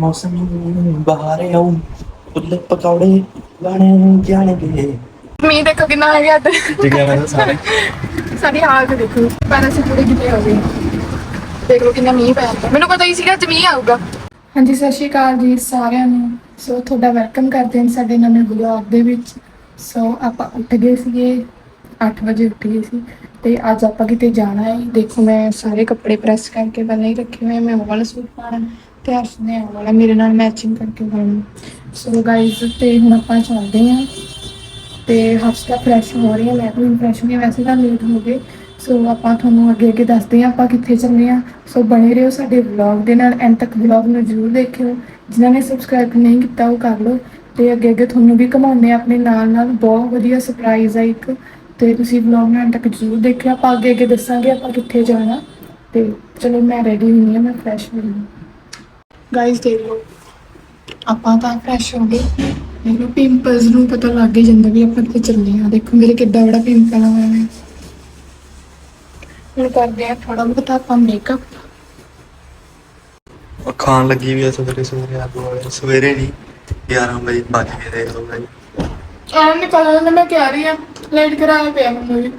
ਮੌਸਮ ਬਾਹਰ ਆਉ ਫੁੱਲ ਪਕੌੜੇ ਗਾਣੇ ਜਾਣਗੇ ਮੀਂਹ ਦੇਖੋ ਕਿੰਨਾ ਆ ਗਿਆ ਤੇ। ਜਿਗਿਆ ਮੈਂ ਸਾਰੇ। ਸਾਡੀ ਹਾਲਤ ਦੇਖੋ। ਪਰ ਅਸੀਂ ਪੂਰੇ ਗਿੱਲੇ ਹੋ ਗਏ। ਦੇਖ ਲਓ ਕਿੰਨਾ ਮੀਂਹ ਪਿਆ ਮੈਨੂੰ ਪਤਾ ਹੀ ਸੀਗਾ ਅੱਜ ਮੀਂਹ ਆਊਗਾ। ਹਾਂਜੀ ਸਤਿ ਸ਼੍ਰੀ ਅਕਾਲ ਜੀ ਸਾਰਿਆਂ ਨੂੰ। ਸੋ ਤੁਹਾਡਾ ਵੈਲਕਮ ਕਰਦੇ ਹਾਂ ਸਾਡੇ ਨਵੇਂ ਬਲੌਗ ਦੇ ਵਿੱਚ। ਸੋ ਆਪਾਂ ਉੱਠ ਗਏ ਸੀਗੇ। 8 ਵਜੇ ਉੱਠ ਗਏ ਸੀ। ਤੇ ਅੱਜ ਆਪਾਂ ਕਿਤੇ ਜਾਣਾ ਹੈ। ਦੇਖੋ ਮੈਂ ਸਾਰੇ ਕੱਪੜੇ ਪ੍ਰੈਸ ਕਰਕੇ ਪਹਿਲਾਂ ਹੀ ਰੱਖੇ ਹੋਏ। ਮੈਂ ਉਹ ਵਾਲਾ ਸੂਟ ਪਾਣਾ ਤੇ ਅਰਸ਼ ਨੇ ਉਹ ਵਾਲਾ ਮੇਰੇ ਨਾਲ ਮੈਚਿੰਗ ਕਰਕੇ ਪਾਉਣਾ ਸੋ ਗਾਇਜ਼ ਤੇ ਹੁਣ ਆਪਾਂ ਚੱਲਦੇ ਹਾਂ। ਤੇ ਹਫਤਾ ਫਰੈਸ਼ ਹੋ ਰਹੀ ਹੈ। ਮੈਂ ਵੀ ਫਰੈਸ਼ ਹੋਈ ਵੈਸੇ ਤਾਂ ਲੇਟ ਹੋ ਗਏ। ਸੋ ਆਪਾਂ ਤੁਹਾਨੂੰ ਅੱਗੇ ਅੱਗੇ ਦੱਸਦੇ ਹਾਂ ਆਪਾਂ ਕਿੱਥੇ ਚੱਲੇ ਹਾਂ। ਸੋ ਬਣੇ ਰਹੋ ਸਾਡੇ ਵਲੌਗ ਦੇ ਨਾਲ। ਐਂਡ ਤੱਕ ਵਲੌਗ ਨੂੰ ਜ਼ਰੂਰ ਦੇਖਿਓ। ਜਿਨ੍ਹਾਂ ਨੇ ਸਬਸਕ੍ਰਾਈਬ ਨਹੀਂ ਕੀਤਾ, ਉਹ ਕਰ ਲਓ। ਤੇ ਅੱਗੇ ਅੱਗੇ ਤੁਹਾਨੂੰ ਵੀ ਘਮਾਉਂਦੇ ਹਾਂ ਆਪਣੇ ਨਾਲ ਨਾਲ। ਬਹੁਤ ਵਧੀਆ ਸਰਪ੍ਰਾਈਜ਼ ਆ ਇੱਕ। ਤੇ ਤੁਸੀਂ ਵਲੌਗ ਨੂੰ ਐਂਡ ਤੱਕ ਜ਼ਰੂਰ ਦੇਖਿਓ। ਆਪਾਂ ਅੱਗੇ ਅੱਗੇ ਦੱਸਾਂਗੇ ਆਪਾਂ ਕਿੱਥੇ ਜਾਣਾ। ਤੇ ਚਲੋ ਮੈਂ ਰੈਡੀ ਹੋਈ ਹਾਂ। ਮੈਂ ਫਰੈਸ਼ ਹੋ। ਗਈ ਗਾਇਸ ਦੇਖ ਲਓ। ਆਪਾਂ ਤਾਂ ਫਰੈਸ਼ ਹੋ ਗਏ। ਮੈਨੂੰ ਪਿੰਪਲਸ ਨੂੰ ਪਤਾ ਲੱਗ ਹੀ ਜਾਂਦਾ ਵੀ ਆਪਾਂ ਕਿੱਥੇ ਚੱਲੇ ਆ ਦੇਖੋ ਮੇਰੇ ਕਿੱਦਾਂ ਬੜਾ ਪਿੰਪਲ ਹੋਇਆ। ਹੈ ਹੁਣ ਕਰਦੇ ਆ ਥੋੜਾ ਬਹੁਤ ਆਪਾਂ ਮੇਕਅਪ ਖਾਣ ਲੱਗੀ ਵੀ ਆ ਸਵੇਰੇ ਸਵੇਰੇ ਆਲੂ ਵਾਲੇ। ਸਵੇਰੇ ਨਹੀਂ 11 ਵਜੇ ਵੱਜ ਗਏ ਦੇਖ ਲਓ ਭਾਈ ਐਂ ਨਹੀਂ ਪਤਾ ਜਾਂਦਾ ਮੈਂ ਕਹਿ ਰਹੀ ਆ ਲੇਟ ਕਰਾਇਆ ਪਿਆ ਮੈਨੂੰ ਵੀ।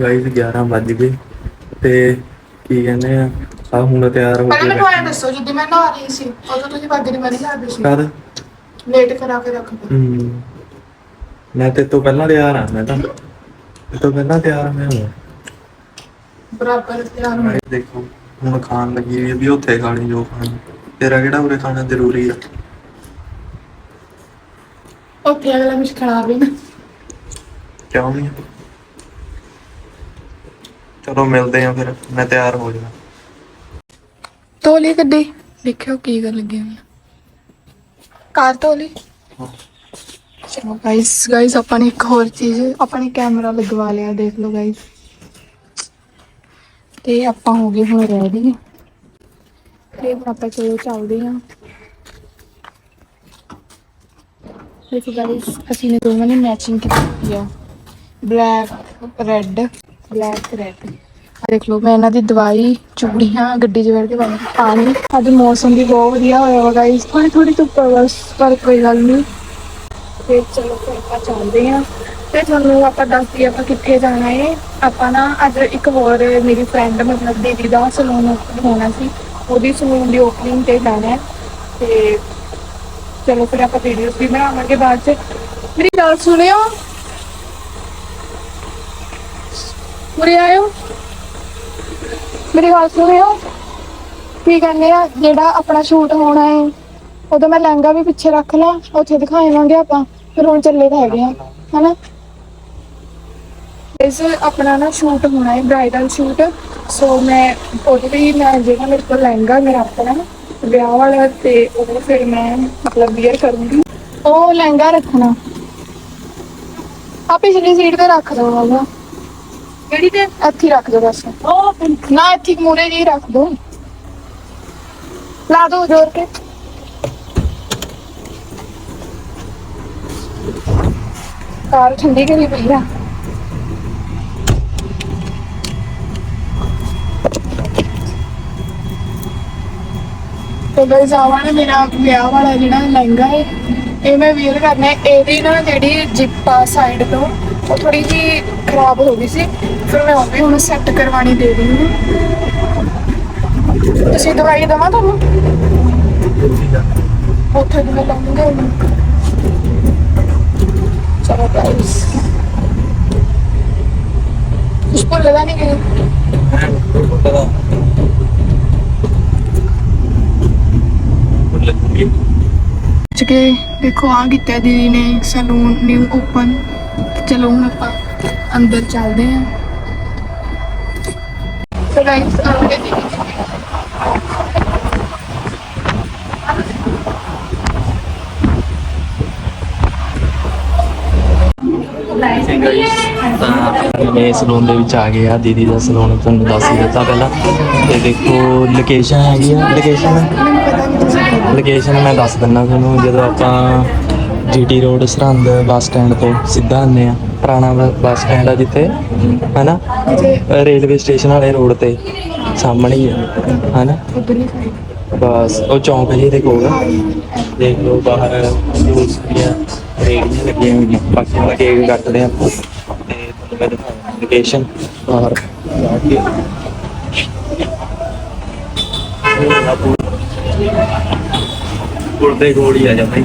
ਗਾਈਸ 11 ਵੱਜ ਗਏ ਤੇ ਕੀ ਕਹਿੰਦੇ ਆ ਆ ਹੁਣ ਤਿਆਰ ਹੋ ਪਹਿਲਾਂ ਮੈਨੂੰ ਐਂ ਦੱਸੋ ਜਦੋਂ ਮੈਂ ਨਹਾ ਰਹੀ ਸੀ ਉਦੋਂ ਤੁਸੀਂ ਪੱਗ ਦੀ ਮਾਰੀ ਲਾ ਸੀ। ਕਦ ਲੇਟ ਕਰਾ ਕੇ ਰੱਖ ਦਿਓ ਹਮ, ਮੈਂ ਤੇ ਤੋਂ ਪਹਿਲਾਂ ਤਿਆਰ ਆ ਮੈਂ ਤਾਂ। ਤੇ ਤੋਂ ਪਹਿਲਾਂ ਤਿਆਰ ਮੈਂ ਹਾਂ। ਬਰਾਬਰ ਤਿਆਰ ਹੋ। ਦੇਖੋ ਹੁਣ ਖਾਣ ਲੱਗੀ ਆ ਵੀ ਉੱਥੇ ਖਾਣੀ ਜੋ ਖਾਣੀ। ਤੇਰਾ ਕਿਹੜਾ ਉਰੇ ਖਾਣਾ ਜ਼ਰੂਰੀ ਆ? ਉੱਥੇ ਅਗਲਾ ਕੁਝ ਖਰਾਬ ਹੀ ਨਾ। ਕਿਉਂ ਨਹੀਂ ਚਲੋ ਮਿਲਦੇ ਆ ਫਿਰ ਮੈਂ ਤਿਆਰ ਹੋ ਜਾਣਾ ਤੋਲੀ ਕੱਢੀ ਦੇਖਿਓ ਕੀ ਕਰ ਲੱਗੀ ਹੋਈ ਆ। ਕਾਰ ਤੋਲੀ? ਚਲੋ ਗਾਇਸ ਗਾਇਸ ਆਪਾਂ ਨੇ ਇੱਕ ਹੋਰ ਚੀਜ਼ ਆਪਾਂ ਨੇ ਕੈਮਰਾ ਲਗਵਾ ਲਿਆ ਦੇਖ ਲਓ ਗਾਇਸ ਤੇ ਆਪਾਂ ਹੋ ਗਏ ਹੁਣ ਰੈਡੀ ਤੇ ਹੁਣ ਆਪਾਂ ਚਲੋ ਚੱਲਦੇ ਹਾਂ। ਦੇਖੋ ਗਾਇਸ ਅਸੀਂ ਨੇ ਦੋਵਾਂ ਨੇ ਮੈਚਿੰਗ ਕੀਤੀ ਆ। ਬਲੈਕ ਰੈੱਡ ਬਲੈਕ ਰੈੱਡ ਦੇਖ ਲਓ, ਮੈਂ ਇਹਨਾਂ ਦੀ ਦਵਾਈ, ਚੂੜੀਆਂ, ਗੱਡੀ 'ਚ ਬੈਠ ਕੇ ਪਾਣੀ ਅੱਜ ਮੌਸਮ ਵੀ ਬਹੁਤ ਵਧੀਆ ਹੋਇਆ ਵਾ ਗਾਇਸ ਥੋੜੀ ਥੋੜੀ ਧੁੱਪ ਆ, ਬਸ ਪਰ ਕੋਈ ਗੱਲ ਨਹੀਂ। ਤੇ ਚਲੋ, ਫਿਰ ਆਪਾਂ ਚੱਲਦੇ ਹਾਂ। ਤੇ ਤੁਹਾਨੂੰ ਆਪਾਂ ਦੱਸਦੀ ਆਪਾਂ ਕਿੱਥੇ ਜਾਣਾ ਹੈ ਆਪਾਂ ਨਾ ਅੱਜ ਇੱਕ ਹੋਰ ਮੇਰੀ ਫਰੈਂਡ ਮਤਲਬ ਦੀਦੀ ਦਾ ਸਲੂਨ ਹੋਣਾ ਸੀ। ਉਹਦੀ ਸਲੂਨ ਦੀ ਓਪਨਿੰਗ ਤੇ ਜਾਣਾ ਹੈ। ਤੇ ਚਲੋ, ਫਿਰ ਆਪਾਂ ਵੀਡੀਓਜ਼ ਵੀ ਬਣਾਵਾਂਗੇ ਬਾਅਦ ਚ। ਮੇਰੀ ਗੱਲ ਸੁਣਿਓ। ਉਰੇ ਆਇਓ। ਮੇਰੀ ਗੱਲ ਸੁਣਿਓ। ਕੀ ਕਹਿੰਦੇ ਆ, ਜਿਹੜਾ ਆਪਣਾ ਸ਼ੂਟ ਹੋਣਾ ਹੈ ਉਦੋਂ ਮੈਂ ਲਹਿੰਗਾ ਵੀ ਪਿੱਛੇ ਰੱਖ ਲਾ, ਉੱਥੇ ਦਿਖਾਵਾਂਗੇ ਆਪਾਂ, ਫਿਰ ਹੁਣ ਚੱਲੇ ਤਾਂ ਹੈਗੇ ਆ, ਹਨਾ? ਇਸ ਆਪਣਾ ਨਾ ਸ਼ੂਟ ਹੋਣਾ ਹੈ ਬ੍ਰਾਈਡਲ ਸ਼ੂਟ ਸੋ ਮੈਂ ਉਹਦੇ ਲਈ ਮੈਂ ਜਿਹੜਾ ਮੇਰੇ ਕੋਲ ਲਹਿੰਗਾ, ਮੇਰਾ ਆਪਣਾ ਵਿਆਹ ਵਾਲਾ ਤੇ ਉਹ ਫਿਰ ਮੈਂ ਮਤਲਬ ਵੀਅਰ ਕਰੂੰਗੀ। ਉਹ ਲਹਿੰਗਾ ਰੱਖਣਾ। ਆ ਪਿਛਲੀ ਸੀਟ ਤੇ ਰੱਖ ਦੋ ਕਿਹੜੀ ਤੇ? ਇੱਥੇ ਹੀ ਰੱਖ ਦੋ ਬਸ। ਉਹ ਨਾ ਇੱਥੇ ਮੂਰੇ ਜੀ ਰੱਖ ਦੋ ਲਾ ਦੋ ਜੋਰ ਕੇ। ਕਾਰ ਠੰਡੀ ਕਰੀ ਪਈ ਆ। ਤੇ ਗਾਇਸ ਆਵਾ ਨਾ ਮੇਰਾ ਵਿਆਹ ਵਾਲਾ ਜਿਹੜਾ ਲਹਿੰਗਾ ਹੈ ਇਹ ਮੈਂ ਵੀਅਰ ਕਰਨਾ ਹੈ ਇਹਦੀ ਨਾ ਜਿਹੜੀ ਜਿੱਪ ਸਾਈਡ ਤੋਂ ਉਹ ਥੋੜੀ ਜੀ ਖਰਾਬ ਹੋ ਗਈ ਸੀ ਫਿਰ ਮੈਂ ਉਹ ਵੀ ਹੁਣ ਸੈੱਟ ਕਰਵਾਣੀ ਦੇ ਰਹੀ ਹਾਂ। ਤੁਸੀਂ ਦਵਾਈ ਦਵਾਂ ਤੁਹਾਨੂੰ? ਉੱਥੇ ਵੀ ਲਾਉਂਗੇ ਚਲੋ ਗਾਇਸ ਕੁਝ ਭੁੱਲਦਾ ਨਹੀਂ ਚੁੱਕੇ ਦੇਖੋ ਆ ਕੀਤਾ ਦੀਦੀ ਨੇ ਸੈਲੂਨ ਨਿਊ ਓਪਨ ਚਲੋ ਹੁਣ ਆਪਾਂ ਅੰਦਰ ਚੱਲਦੇ ਹਾਂ। ਤੇ ਗਾਇਸ ਤਾਂ ਮੈਂ ਸਲੂਨ ਦੇ ਵਿੱਚ ਆ ਗਏ ਆ ਦੀਦੀ ਦਾ ਸਲੂਨ ਤੁਹਾਨੂੰ ਦੱਸ ਹੀ ਦਿੱਤਾ ਪਹਿਲਾਂ। ਤੇ ਦੇਖੋ ਲੋਕੇਸ਼ਨ ਹੈਗੀ ਆ ਲੋਕੇਸ਼ਨ ਲੋਕੇਸ਼ਨ ਮੈਂ ਦੱਸ ਦਿੰਦਾ ਤੁਹਾਨੂੰ ਜਦੋਂ ਆਪਾਂ GT road Sirhind bus stand ਤੋਂ ਸਿੱਧਾ ਆਨੇ ਆ ਪੁਰਾਣਾ ਬ- ਬੱਸ ਸਟੈਂਡ ਆ ਜਿੱਥੇ ਹੈਨਾ? ਰੇਲਵੇ ਸਟੇਸ਼ਨ ਵਾਲੇ ਰੋਡ ਤੇ ਸਾਹਮਣੇ ਹੀ ਆ ਹੈਨਾ? ਬਸ ਉਹ ਚੌਂਕ ਜਿਹੇ ਦੇ ਕੋਲ ਆ। ਦੇਖ ਲਓ ਬਾਹਰ ਜੂਸ ਦੀਆਂ ਰੇੜੀਆਂ ਲੱਗੀਆਂ ਹੋਈਆਂ ਬਾਕੀ ਮੈਂ ਕੇਕ ਕੱਟਦੇ ਆ ਤੇ ਤੁਹਾਨੂੰ ਮੈਂ ਦਿਖਾਉਂਦਾ ਲੋਕੇਸ਼ਨ ਬਾਹਰ। ਜਾ ਕੇ ਉਹ ਹੈਗਾ ਪੁਲ ਪੁਲ ਦੇ ਕੋਲ ਹੀ ਆ ਜਾਂਦਾ ਜੀ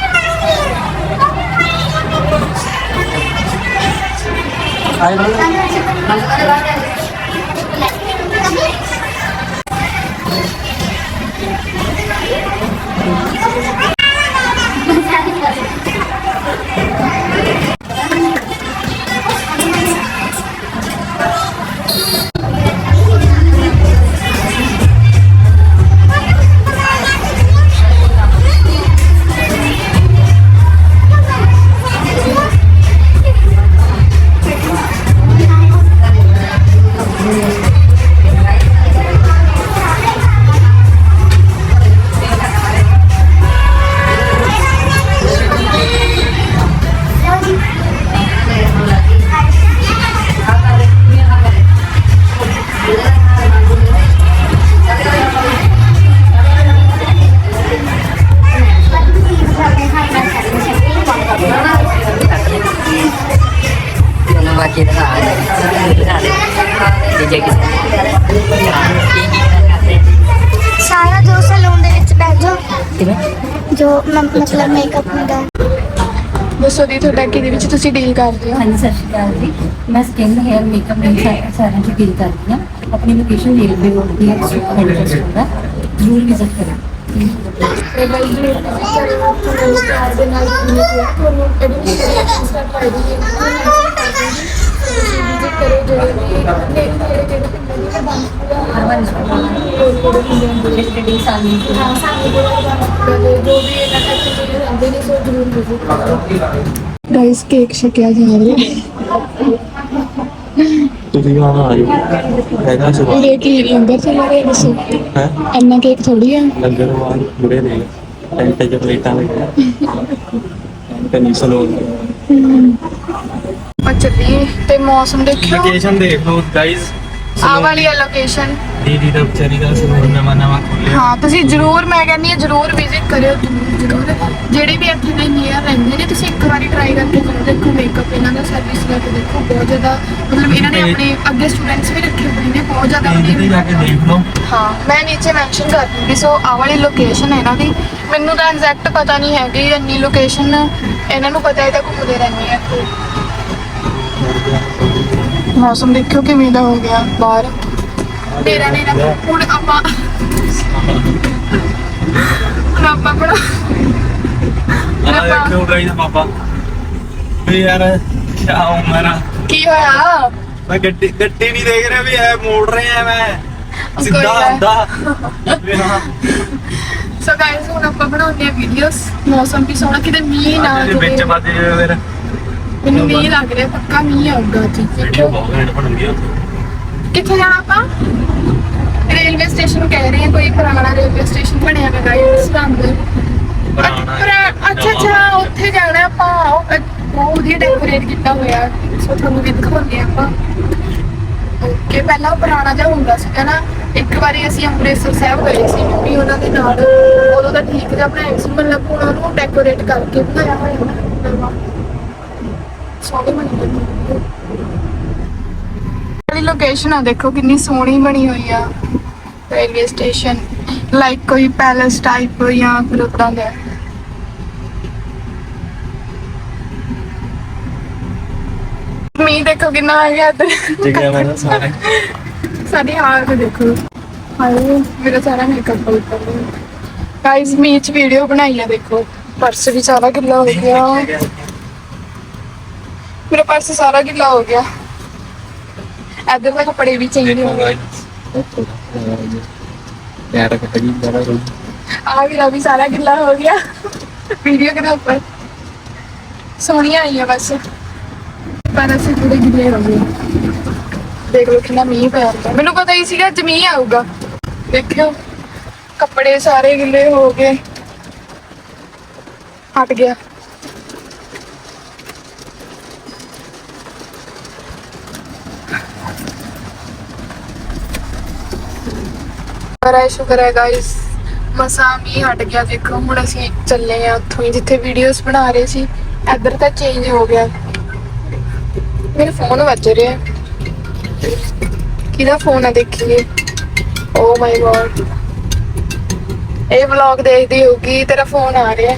ਜਾਣਾ Ano ਸਾਰਾ ਜੋ ਸਲੂਨ ਦੇ ਵਿੱਚ ਬੈਠ ਜਾਓ Diba? ਜੋ ਮ- ਮਤਲਬ ਮੇਕਅਪ ਹੁੰਦਾ ਹੈ। ਦੱਸੋ ਦੀ ਤੁਹਾਡਾ ਕਿਹਦੇ ਵਿੱਚ ਤੁਸੀਂ ਡੀਲ ਕਰਦੇ ਹੋ? ਹਾਂਜੀ ਸਤਿ ਸ਼੍ਰੀ ਅਕਾਲ ਜੀ। ਮੈਂ ਸਕਿਨ ਹੈਅਰ ਮੇਕਅਪ ਲਈ ਸਾਰਾ ਸਾਰਿਆਂ ਚ ਡੀਲ ਕਰਦੀ ਹਾਂ। ਆਪਣੀ ਲੋਕੇਸ਼ਨ ਰੇਲਵੇ ਰੋਡ ਦੀ ਹੈ ਮੈਡੀਕਲ ਸਟੋਰ ਦਾ ਜ਼ਰੂਰ ਵਿਜ਼ਿਟ ਕਰੋ ਤੇ ਬਾਈ ਜੀ ਤੁਹਾਨੂੰ ਸਟਾਰ ਦੇ ਨਾਲ ਕਿੰਨੇ ਕੁ ਤੁਹਾਨੂੰ ਐਡਮਿਸ਼ਨ ਸਟਾਰਟ ਕਰ ਦਈਏ। ਵਿਜ਼ਿਟ ਕਰੋ ਜਿਹੜੇ ਵੀ ਨੇੜੇ ਨੇੜੇ ਜਿਹੜੇ ਪਿੰਡਾਂ ਦੇ ਹਰਮਨ ਨੇ ਸਟੱਡੀ ਸਾਲੀ ਹਾਂ ਸਾਨੂੰ ਬੜਾ ਜੋ ਵੀ ਇਹਨਾਂ ਐਕਟੀਵਿਟੀ ਹੁੰਦੇ ਨੇ ਸੋ ਜ਼ਰੂਰ ਵਿਜ਼ਿਟ ਕਰੋ ਗਾਇਸ ਕੇਕ ਛਕਿਆ ਜਾ ਰਿਹਾ ਤੁਸੀਂ ਕਹਾਂ ਆ ਜਾਓ। ਹੈਗਾ ਸੁਭਾ ਇਹ ਕੀ ਲੰਗਰ ਚੱਲ ਰਿਹਾ ਦੱਸੋ? ਹੈ? ਇੰਨਾ ਕੇਕ ਥੋੜੀ ਆ। ਲੰਗਰ ਵਾਲ ਬੁੜੇ ਦੇ ਟੈਂਟ ਚ ਪਲੇਟਾਂ ਲੱਗੀਆਂ ਟੈਂਟ ਨਹੀਂ ਸਲੋਨ ਚੱਲੀਏ ਤੇ ਮੌਸਮ ਦੇਖਿਓ। ਲੋਕੇਸ਼ਨ ਦੇਖ ਲਓ ਗਾਇਜ਼ ਆ ਵਾਲੀ ਆ ਲੋਕੇਸ਼ਨ ਦੀਦੀ ਦਾ ਵਿਚਾਰੀ ਦਾ ਸਲੂਨ ਨਵਾਂ ਨਵਾਂ ਖੋਲਿਆ। ਹਾਂ ਤੁਸੀਂ ਜਰੂਰ ਮੈਂ ਕਹਿੰਦੀ ਹਾਂ ਜਰੂਰ ਵਿਜ਼ਿਟ ਕਰਿਓ ਜਰੂਰ ਜਰੂਰ। ਜਿਹੜੇ ਵੀ ਇੱਥੇ ਦੇ ਨੀਅਰ ਰਹਿੰਦੇ ਨੇ ਤੁਸੀਂ ਇੱਕ ਵਾਰੀ ਟਰਾਈ ਕਰਕੇ ਜ਼ਰੂਰ ਦੇਖੋ ਮੇਕਅਪ ਇਹਨਾਂ ਦਾ ਸਰਵਿਸ ਲੈ ਕੇ ਦੇਖੋ ਬਹੁਤ ਜ਼ਿਆਦਾ ਮਤਲਬ ਇਹਨਾਂ ਨੇ ਆਪਣੇ ਅੱਗੇ ਸਟੂਡੈਂਟਸ ਵੀ ਰੱਖੇ ਹੋਏ ਨੇ ਬਹੁਤ ਜ਼ਿਆਦਾ ਪੇਜ ਤੇ ਵਧੀਆ ਜਾ ਕੇ ਦੇਖ ਲਓ ਹਾਂ ਮੈਂ ਨੀਚੇ ਮੈਂਸ਼ਨ ਕਰ ਦੂੰਗੀ ਸੋ ਆ ਵਾਲੀ ਲੋਕੇਸ਼ਨ ਹੈ ਇਹਨਾਂ ਦੀ। ਮੈਨੂੰ ਤਾਂ ਐਗਜ਼ੈਕਟ ਪਤਾ ਨਹੀਂ ਹੈਗੀ ਇੰਨੀ ਲੋਕੇਸ਼ਨ ਇਹਨਾਂ ਨੂੰ ਪਤਾ ਹੈ ਤਾਂ ਘੁੰਮਦੇ ਰਹਿੰਦੇ ਆ ਮੌਸਮ ਦੇਖਿਓ ਕਿਵੇਂ ਦਾ ਹੋ ਗਿਆ ਬਾਹਰ। ਤੇਰਾ ਨੇ ਨਾ ਹੁਣ ਆਪਾਂ ਹੁਣ ਆਪਾਂ ਬੜਾ ਆ। ਦੇਖੋ ਗਾਇਜ਼ ਪਾਪਾ। ਵੀ ਯਾਰ ਕਿਆ ਉਮਰ ਕੀ ਹੋਇਆ? ਮੈਂ ਗੱਡੀ ਗੱਡੀ ਨਹੀਂ ਦੇਖ ਰਿਹਾ ਵੀ ਐ ਮੋੜ ਰਿਹਾ ਆ ਮੈਂ ਸਿੱਧਾ ਵੀ ਹਾਂ ਸੋ ਗਾਇਸ ਹੁਣ ਆਪਾਂ ਬਣਾਉਂਦੇ ਆ ਵੀਡੀਓਸ ਮੌਸਮ ਵੀ ਸੋਹਣਾ ਕਿਤੇ ਮੀਂਹ ਨਾ ਇਹਦੇ ਵਿੱਚ ਵੱਜ ਜਾਵੇ ਫਿਰ। ਮੈਨੂੰ ਮੀਂਹ ਲੱਗ ਰਿਹਾ ਪੱਕਾ ਮੀਂਹ ਆਊਗਾ ਜੀ। ਬਹੁਤ ਘੈਂਟ ਬਣੂਗੀ ਕਿੱਥੇ ਜਾਣਾ ਆਪਾਂ? ਰੇਲਵੇ ਸਟੇਸ਼ਨ ਕਹਿ ਰਹੇ ਆ ਕੋਈ ਪੁਰਾਣਾ ਰੇਲਵੇ ਸਟੇਸ਼ਨ ਬਣਿਆ ਗਾਇਸ ਸਰਹੰਦ ਪੁਰਾਣਾ ਪੁਰਾ- ਅੱਛਾ ਅੱਛਾ ਉੱਥੇ ਜਾਣਾ ਆਪਾਂ। ਉਹ ਵਧੀਆ ਡੈਕੋਰੇਟ ਕੀਤਾ ਹੋਇਆ। ਸੋ ਤੁਹਾਨੂੰ ਵੀ ਦਿਖਾਉਂਦੇ ਆਪਾਂ। ਓਕੇ ਪਹਿਲਾਂ ਪੁਰਾਣਾ ਜਿਹਾ ਹੁੰਦਾ ਸੀਗਾ ਨਾ ਇੱਕ ਵਾਰੀ ਅਸੀਂ ਅੰਮ੍ਰਿਤਸਰ ਸਾਹਿਬ ਗਏ ਸੀ ਵੀ ਉਹਨਾਂ ਦੇ ਨਾਲ। ਉਦੋਂ ਦਾ ਠੀਕ ਜਿਹਾ ਬਣਾਇਆ ਸੀ ਮਤਲਬ ਉਹਨਾਂ ਨੂੰ ਡੈਕੋਰੇਟ ਕਰਕੇ ਬਣਾਇਆ ਹੋਇਆ ਨਾ ਨਵਾਂ ਸੋਹਣੀ ਬਣੀ ਹੋਈ ਵਾਲੀ ਲੋਕੇਸ਼ਨ ਆ ਦੇਖੋ ਕਿੰਨੀ ਸੋਹਣੀ ਬਣੀ ਹੋਈ ਆ ਰੇਲਵੇ ਸਟੇਸ਼ਨ ਲਾਈਕ ਕੋਈ ਪੈਲੇਸ ਟਾਈਪ ਜਾਂ ਫਿਰ ਉਦਾਂ ਦਾ ਮੀਂਹ ਦੇਖੋ ਕਿੰਨਾ ਆ ਗਿਆ ਇੱਧਰ ਜਗ੍ਹਾ ਮੈਂ ਸਾਰੇ ਸਾਡੀ ਹਾਲਤ ਦੇਖੋ ਹਾਏ ਮੇਰਾ ਸਾਰਾ ਮੇਕਅਪ ਉੱਤਰ ਗਿਆ ਗਾਇਸ ਮੀਂਹ ਚ ਵੀਡੀਓ ਬਣਾਈ ਆ ਦੇਖੋ ਪਰਸ ਵੀ ਸਾਰਾ ਗਿੱਲਾ ਹੋ ਗਿਆ ਮੇਰਾ ਪਰਸ ਸਾਰਾ ਗਿੱਲਾ ਹੋ ਗਿਆ। ਇੱਧਰ ਦੇ ਕੱਪੜੇ ਵੀ ਚੇਂਜ ਹੋ ਗਏ। ਯਾਰ ਕੱਟੜੀ ਜਰਾ ਰੋ ਆ ਮੇਰਾ ਵੀ ਸਾਰਾ ਗਿੱਲਾ ਹੋ ਗਿਆ। ਵੀਡੀਓ ਦੇ ਉੱਪਰ? ਸੋਹਣੀਆਂ ਆਈਆਂ ਬਸ। ਪਰ ਅਸੀਂ ਪੂਰੇ ਗਿੱਲੇ ਹੋ ਗਏ। ਦੇਖ ਲਓ ਕਿੰਨਾ ਮੀਂਹ ਪੈ ਰਿਹਾ ਮੈਨੂੰ ਪਤਾ ਹੀ ਸੀਗਾ ਅੱਜ ਮੀਂਹ ਆਊਗਾ। ਦੇਖਿਓ, ਕੱਪੜੇ ਸਾਰੇ ਗਿੱਲੇ ਹੋ ਗਏ। ਹਟ ਗਿਆ। ਸ਼ੁਕਰ ਹੈ ਸ਼ੁਕਰ ਹੈ ਗਾਇਸ ਮਸਾ ਮੀਂਹ ਹਟ ਗਿਆ। ਦੇਖੋ, ਹੁਣ ਅਸੀਂ ਚੱਲੇ ਆ ਉੱਥੋਂ ਹੀ, ਜਿੱਥੇ ਵੀਡੀਓਜ਼ ਬਣਾ ਰਹੇ ਸੀ, ਇੱਧਰ ਤਾਂ ਚੇਂਜ ਹੋ ਗਿਆ। ਮੇਰੇ ਫੋਨ ਵੱਜ ਰਿਹਾ। ਕਿਹਦਾ ਫੋਨ ਆ ਦੇਖੀਏ? ਓ ਮਾਈ ਗॉड ਇਹ ਵਲੌਗ ਦੇਖਦੀ ਹੋਊਗੀ, ਤੇਰਾ ਫੋਨ ਆ ਰਿਹਾ।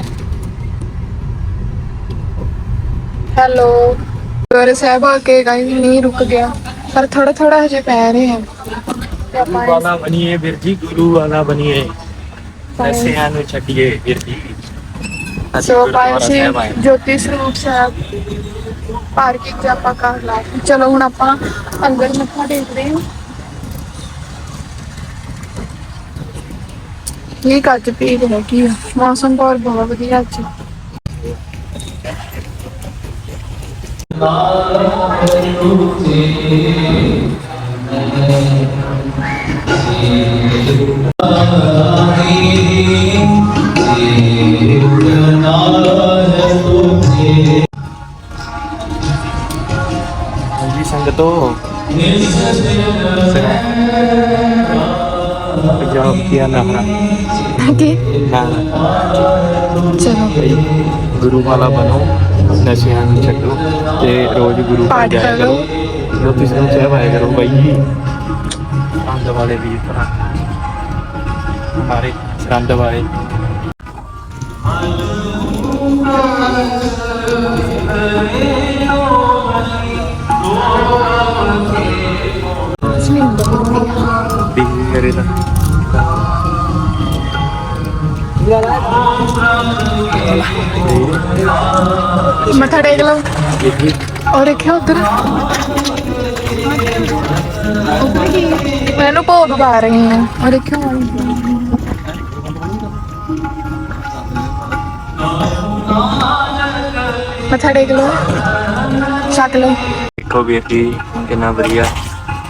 ਹੈਲੋ ਗੁਰ ਸਾਹਿਬ ਆ ਕੇ ਗਾਇਸ ਮੀਂਹ ਰੁਕ ਗਿਆ। ਪਰ ਥੋੜਾ ਥੋੜਾ ਹਜੇ ਪੈ ਰਿਹਾ। ਤੇ ਇਸ- ਵਾਲਾ ਬਣੀਏ ਵੀਰ ਜੀ ਗੁਰੂ ਵਾਲਾ ਬਣੀਏ। ਨਸ਼ਿਆਂ ਨੂੰ ਛੱਡੀਏ ਵੀਰ ਜੀ। ਅਸੀਂ ਸੋ ਗੁਰਦੁਆਰਾ ਪਾਇਲ ਸਾਹਿਬ ਆਏ ਸੀ ਜੋਤੀ ਸਰੂਪ ਸਾਹਿਬ ਪਾਰਕਿੰਗ ਚ ਆਪਾਂ ਕਾਰ ਲਾ ਕੇ ਚਲੋ ਹੁਣ ਆਪਾਂ ਅੰਦਰ ਮੱਥਾ ਟੇਕਦੇ ਹਾਂ। ਠੀਕ ਅੱਜ ਭੀੜ ਹੈਗੀ ਆ। ਮੌਸਮ ਬਹੁਤ ਬਹੁਤ ਵਧੀਆ ਅੱਜ। ਹਾਂਜੀ ਸੰਗਤੋ। ਪੰਜਾਬ ਕੀ ਨਾਮ ਕਿ ਨਾ ਚਲੋ। ਗੁਰੂ ਵਾਲਾ ਬਣੋ ਨਸ਼ਿਆਂ ਨੂੰ ਛੱਡੋ ਤੇ ਰੋਜ਼ ਗੁਰੂ ਪਾਠ ਕਰੋ। ਕਰੋ। ਜੋਤੀ ਸਰੂਪ ਸਾਹਿਬ ਆਇਆ ਕਰੋ ਬਾਈ ਸਰੰਦ ਵਾਲੇ ਵੀਰ ਭਰਾ ਹਮਾਰੇ ਸਰੰਦ ਵਾਲੇ ਵੀ ਕਰੇ ਤਾਂ ਮੱਥਾ ਟੇਕ ਲਓ ਔਰ ਦੇਖਿਓ ਉਧਰ ਮੈਨੂੰ ਭੋਗ ਪਾ ਰਹੀ ਹਾਂ। ਔਰ ਦੇਖਿਓ ਮੱਥਾ ਟੇਕ ਲਓ। ਛਕ ਲਓ। ਦੇਖੋ ਵੀਰ ਜੀ ਕਿੰਨਾ ਵਧੀਆ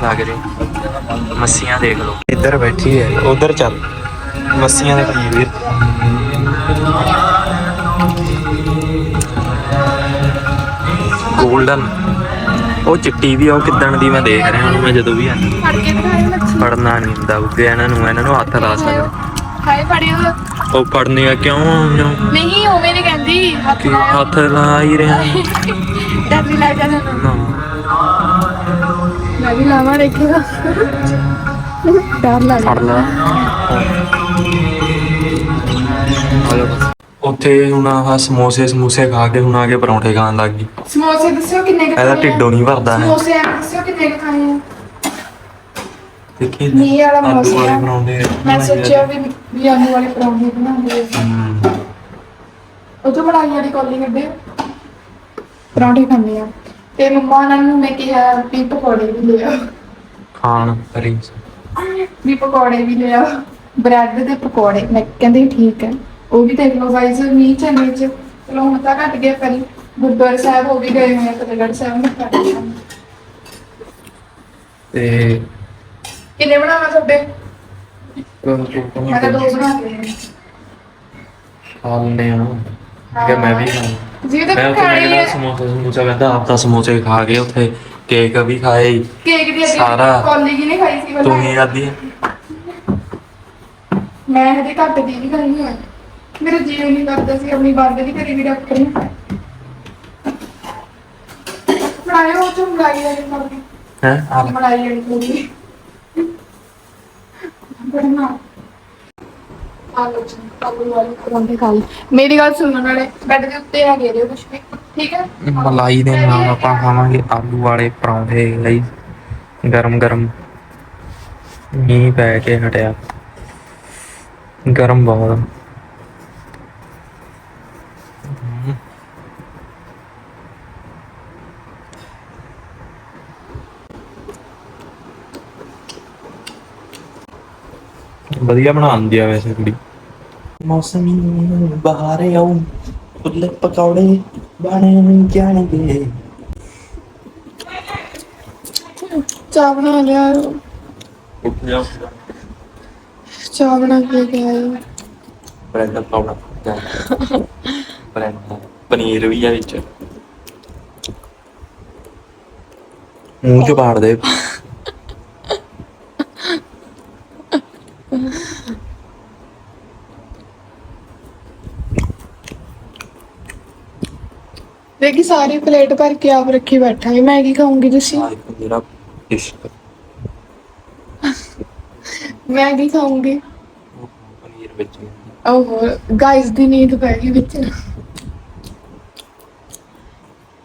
ਲੱਗ ਰਿਹਾ। ਮੱਸੀਆਂ ਦੇਖ ਲਓ। ਇੱਧਰ ਬੈਠੀ ਹੈ ਉਧਰ ਚੱਲ। ਮੱਸੀਆਂ ਦੇ ਪਈ ਵੀਰ 골ਡਨ ਉਹ ਚਿੱਟੀ ਵੀ ਆ, ਉਹ ਕਿੱਦਣ ਦੀ ਮੈਂ ਦੇਖ ਰਿਹਾ ਹੁਣ ਮੈਂ ਜਦੋਂ ਵੀ ਆਉਂਦਾ ਫੜ ਕੇ ਦਿਖਾਏ ਮੱਛੀ ਫੜਨਾ ਨਹੀਂ ਹੁੰਦਾ ਉੱਗੇ ਇਹਨਾਂ ਨੂੰ ਇਹਨਾਂ ਨੂੰ ਹੱਥ ਲਾ ਸਕਦਾ। ਹਾਏ ਫੜਿਓ ਉਹ। ਫੜਨੇ ਆ ਕਿਉਂ ਆਉਂਦੇ ਨਹੀਂ ਉਹ ਮੇਰੇ ਕਹਿੰਦੀ। ਹੱਥ ਕਿ ਲਾਇਆ। ਹੱਥ ਲਾ ਹੀ ਰਿਹਾ। ਡਰ ਵੀ ਲੱਗ ਜਾਂਦਾ ਤੁਹਾਨੂੰ। ਨਾ। ਮੈਂ ਵੀ ਲਾਵਾਂ ਦੇਖੇਗਾ ਡਰ ਲੱਗ ਫੜ ਲਾ। ਉੱਥੇ ਹੁਣ ਆਹ ਸਮੋਸੇ ਸਮੂਸੇ ਖਾ ਕੇ ਹੁਣ ਆ ਕੇ ਪਰੌਂਠੇ ਖਾਣ ਲੱਗ ਗਈ। ਸਮੋਸੇ ਦੱਸਿਓ ਕਿੰਨੇ ਕੁ ਇਹਦਾ ਖਾਣੇ ਆ? ਢਿੱਡੋਂ ਨਹੀਂ ਭਰਦਾ ਹੈ। ਸਮੋਸੇ ਦੱਸਿਓ ਕਿੰਨੇ ਕੁ ਖਾਣੇ ਆ? ਦੇਖੀ ਮੀਂਹ ਵਾਲਾ ਆਲੂ ਮੌਸਮ ਵਾਲੇ ਆ। ਪਰੌਂਠੇ ਮੈਂ ਸੋਚਿਆ ਵੀ ਵੀ ਆਲੂ ਵਾਲੇ ਪਰੌਂਠੇ ਬਣਾਉਂਦੇ ਆ। ਹਮ, ਉਹ ਤੋਂ ਮਲਾਈ ਵਾਲੀ ਕੌਲੀ ਕੱਢੇ। ਪਰੌਂਠੇ ਖਾਂਦੇ ਆ। ਤੇ ਮੰਮਾ ਉਹਨਾਂ ਨੂੰ ਮੈਂ ਕਿਹਾ ਵੀ ਪਕੌੜੇ ਵੀ ਲਿਆ ਖਾਣ ਕਰੀ ਵੀ ਪਕੌੜੇ ਵੀ ਲਿਆ ਬ੍ਰੈਡ ਦੇ ਪਕੌੜੇ। ਮੈਂ ਕਹਿੰਦੇ ਠੀਕ ਹੈ। ਉਹ ਵੀ ਦੇਖ ਲਓ ਗਾਇਸ ਮੀਂਹ ਚੱਲੇ ਚ। ਚਲੋ ਹੁਣ ਤਾਂ ਘਟ ਗਿਆ ਪਰ ਗੁਰਦੁਆਰਾ ਸਾਹਿਬ ਹੋ ਵੀ ਗਏ ਹੋਏ ਆ ਫਤਿਹਗੜ੍ਹ ਸਾਹਿਬ ਨੂੰ ਘੱਟ ਗਿਆ। ਤੇ ਕਿੰਨੇ ਬਣਾਵਾਂ ਤੁਹਾਡੇ? ਮੈਂ ਤਾਂ ਦੋ ਬਣਾ ਕੇ। ਖਾਣੇ ਆ। ਕਿ ਮੈਂ ਵੀ ਖਾਣਾ ਜੀ ਤੇ ਮੈਂ ਉੱਥੇ ਖਾਣੇ ਮੈਂ ਸਮੋਸੇ ਸਮੂਸਾ ਕਹਿੰਦਾ ਆਪ ਤਾਂ ਸਮੋਸੇ ਖਾ ਕੇ ਉੱਥੇ ਕੇਕ ਵੀ ਖਾਏ। ਕੇਕ ਦੀ ਅੱਗੇ ਸਾਰਾ- ਕੌਲੀ ਕੀ ਨਹੀਂ ਖਾਈ ਸੀ ਤੂੰ ਪਹਿਲਾਂ। ਹੀ ਖਾਧੀ ਮੈਂ ਹਜੇ ਘੱਟ ਦੀ ਨਹੀਂ ਖਾਈ ਹੈ ਮੇਰਾ ਜੀ ਨਹੀਂ ਕਰਦਾ ਸੀ ਆਪਣੀ ਬੰਦ ਦੀ ਕਰੀ ਵੀ ਡਾਕਟਰ ਨੇ ਬਣਾਇਆ ਉਹ ਚੋਂ ਮਲਾਈ ਵਾਲੀ ਕੌਲੀ ਹੈ? ਆ ਮਲਾਈ ਵਾਲੀ ਕੌਲੀ ਬੜਨਾ ਆਲੂ ਚ ਆਲੂ ਵਾਲੀ ਪਰੌਂਠੇ ਖਾ ਲਈ ਮੇਰੀ ਗੱਲ ਸੁਣਨ ਵਾਲੇ ਬੈੱਡ ਦੇ ਉੱਤੇ ਆ ਗਏ ਕੁਝ ਵੀ ਠੀਕ ਹੈ? ਮਲਾਈ ਦੇ ਨਾਲ ਆਪਾਂ ਖਾਵਾਂਗੇ ਆਲੂ ਵਾਲੇ ਪਰੌਂਠੇ ਲਈ ਗਰਮ ਗਰਮ। ਮੀਂਹ ਪੈ ਕੇ ਹਟਿਆ। ਗਰਮ ਬਹੁਤ। ਵਧੀਆ ਬਣਾਉਂਦੀ ਆ ਵੈਸੇ ਕੁੜੀ। ਮੌਸਮੀ ਬਾਹਰ ਆਉ ਫੁੱਲ ਪਕੌੜੇ ਬਣ ਜਾਣਗੇ। ਚਾਹ ਬਣਾ ਲਿਆ ਉੱਠ ਜਾ। ਚਾਹ ਬਣਾ ਕੇ ਆਈ ਬ੍ਰੈਡ ਪਾਉਣਾ ਬ੍ਰੈਡ ਪਨੀਰ ਵੀ ਆ ਵਿੱਚ। ਮੂੰਹ ਚ ਪਾੜ ਦੇ। ਦੇਖੀ ਸਾਰੀ ਪਲੇਟ ਭਰ ਕੇ ਆਪ ਰੱਖੀ ਬੈਠਾ ਹੈ ਮੈਂ ਕੀ ਖਾਉਂਗੀ ਤੁਸੀਂ? ਆਹ ਇੱਕ ਮੇਰਾ ਇਸ਼ਕ ਮੈਂ ਕੀ ਪਨੀਰ ਵਿੱਚ ਓਹੋ ਗਾਇਸ ਦੀ ਨੀਂਦ ਪੈ ਗਈ ਵਿੱਚ।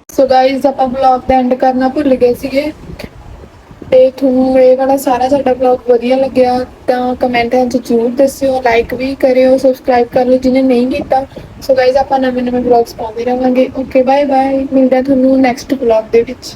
ਸੋ ਗਾਇਸ ਆਪਾਂ ਵਲੌਗ ਦਾ ਐਂਡ ਕਰਨਾ ਭੁੱਲ ਗਏ ਸੀਗੇ। ਤੇ ਤੁਹਾਨੂੰ ਇਹ ਵਾਲਾ ਸਾਰਾ ਸਾਡਾ ਵਲੌਗ ਵਧੀਆ ਲੱਗਿਆ, ਤਾਂ ਕਮੈਂਟਾਂ 'ਚ ਜ਼ਰੂਰ ਦੱਸਿਓ ਲਾਈਕ ਵੀ ਕਰਿਓ ਸਬਸਕ੍ਰਾਈਬ ਕਰ ਲਿਓ, ਜਿਹਨੇ ਨਹੀਂ ਕੀਤਾ ਸੋ ਗਾਇਸ ਆਪਾਂ ਨਵੇਂ ਨਵੇਂ ਵਲੌਗਸ ਪਾਉਂਦੇ ਰਹਾਂਗੇ ਓਕੇ ਬਾਏ ਬਾਏ ਮਿਲਦਾ ਤੁਹਾਨੂੰ ਨੈਕਸਟ ਵਲੌਗ ਦੇ ਵਿੱਚ।